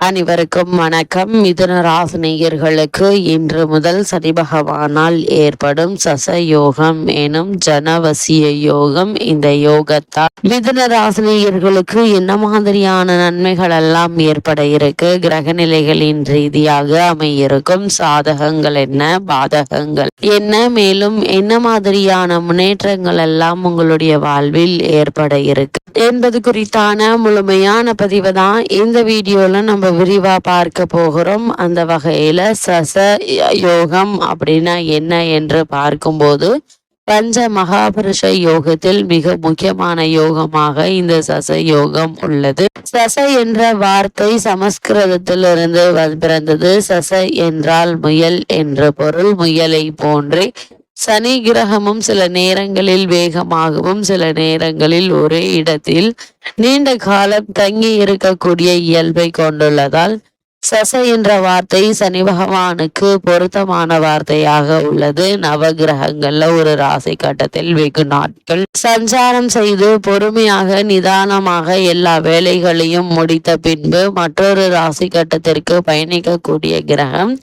அனைவருக்கும் வணக்கம். மிதுன ராசினியர்களுக்கு இன்று முதல் சனி பகவானால் ஏற்படும் சச யோகம் எனும் ஜனவசிய யோகம். இந்த யோகத்தால் மிதுன ராசினியர்களுக்கு என்ன மாதிரியான நன்மைகள் எல்லாம் ஏற்பட இருக்கு? கிரக நிலைகளின் ரீதியாக அமையிருக்கும் சாதகங்கள் என்ன? பாதகங்கள் என்ன? மேலும் என்ன மாதிரியான முன்னேற்றங்கள் எல்லாம் உங்களுடைய வாழ்வில் ஏற்பட இருக்கு? என்பது குறித்தான முழுமையான பதிவு தான் இந்த வீடியோவில் நம்ம விரிவா பார்க்க போகிறோம். அந்த வகையில சச யோகம் அப்படின்னா என்ன என்று பார்க்கும்போது பஞ்ச மகாபுருஷ யோகத்தில் மிக முக்கியமான யோகமாக இந்த சச யோகம் உள்ளது. சச என்ற வார்த்தை சமஸ்கிருதத்திலிருந்து பிறந்தது. சச என்றால் முயல் என்ற பொருள். முயலை போன்றே சனி கிரகமும் சில நேரங்களில் வேகமாகவும் சில நேரங்களில் ஒரே இடத்தில் நீண்ட காலம் தங்கி இருக்கக்கூடிய இயல்பை கொண்டுள்ளதால் சச என்ற வார்த்தை சனி பகவானுக்கு பொருத்தமான வார்த்தையாக உள்ளது. நவ கிரகங்கள்ல ஒரு ராசி கட்டத்தில் வெகு நாட்கள் சஞ்சாரம் செய்து பொறுமையாக நிதானமாக எல்லா வேலைகளையும் முடித்த பின்பு மற்றொரு ராசி கட்டத்திற்கு பயணிக்கக்கூடிய கிரகம்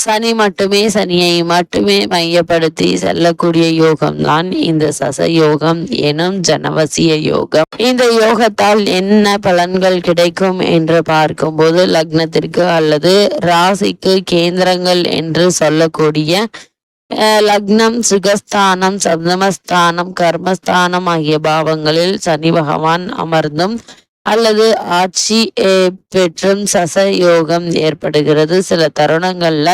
சனி மட்டுமே சனியை மட்டுமே மையப்படுத்தி செல்லக்கூடிய யோகம்தான் இந்த சச யோகம் எனும் ஜனவசிய யோகம். இந்த யோகத்தால் என்ன பலன்கள் கிடைக்கும் என்று பார்க்கும்போது லக்னத்திற்கு அல்லது ராசிக்கு கேந்திரங்கள் என்று சொல்லக்கூடிய அஹ், லக்னம் சுகஸ்தானம் சப்தமஸ்தானம் கர்மஸ்தானம் ஆகிய பாவங்களில் சனி பகவான் அமர்ந்தும் அல்லது ஆட்சி பெற்றும் சச யோகம் ஏற்படுகிறது. சில தருணங்கள்ல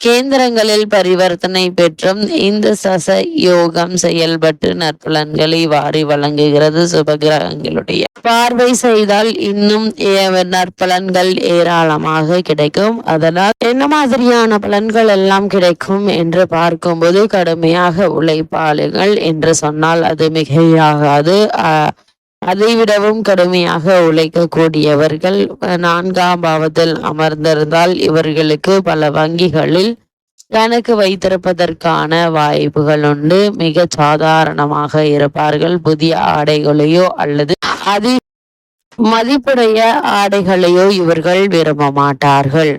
கேந்திரங்களில் பரிவர்த்தனை பெற்றும் இந்த சச யோகம் செயல்பட்டு நற்பலன்களை வாரி வழங்குகிறது. சுபகிரகங்களுடைய பார்வை செய்தால் இன்னும் நற்பலன்கள் ஏராளமாக கிடைக்கும். அதனால் என்ன மாதிரியான பலன்கள் எல்லாம் கிடைக்கும் என்று பார்க்கும்போது கடுமையாக உழைப்பாளுங்கள் என்று சொன்னால் அது மிகையாகாது. அஹ், அதைவிடவும் கடுமையாக உழைக்கக்கூடியவர்கள் நான்காம் பாவத்தில் அமர்ந்திருந்தால் இவர்களுக்கு பல வங்கிகளில் கணக்கு வைத்திருப்பதற்கான வாய்ப்புகள் உண்டு. மிக சாதாரணமாக இருப்பார்கள். புதிய ஆடைகளையோ அல்லது அதி மதிப்புடைய ஆடைகளையோ இவர்கள் விரும்ப மாட்டார்கள்.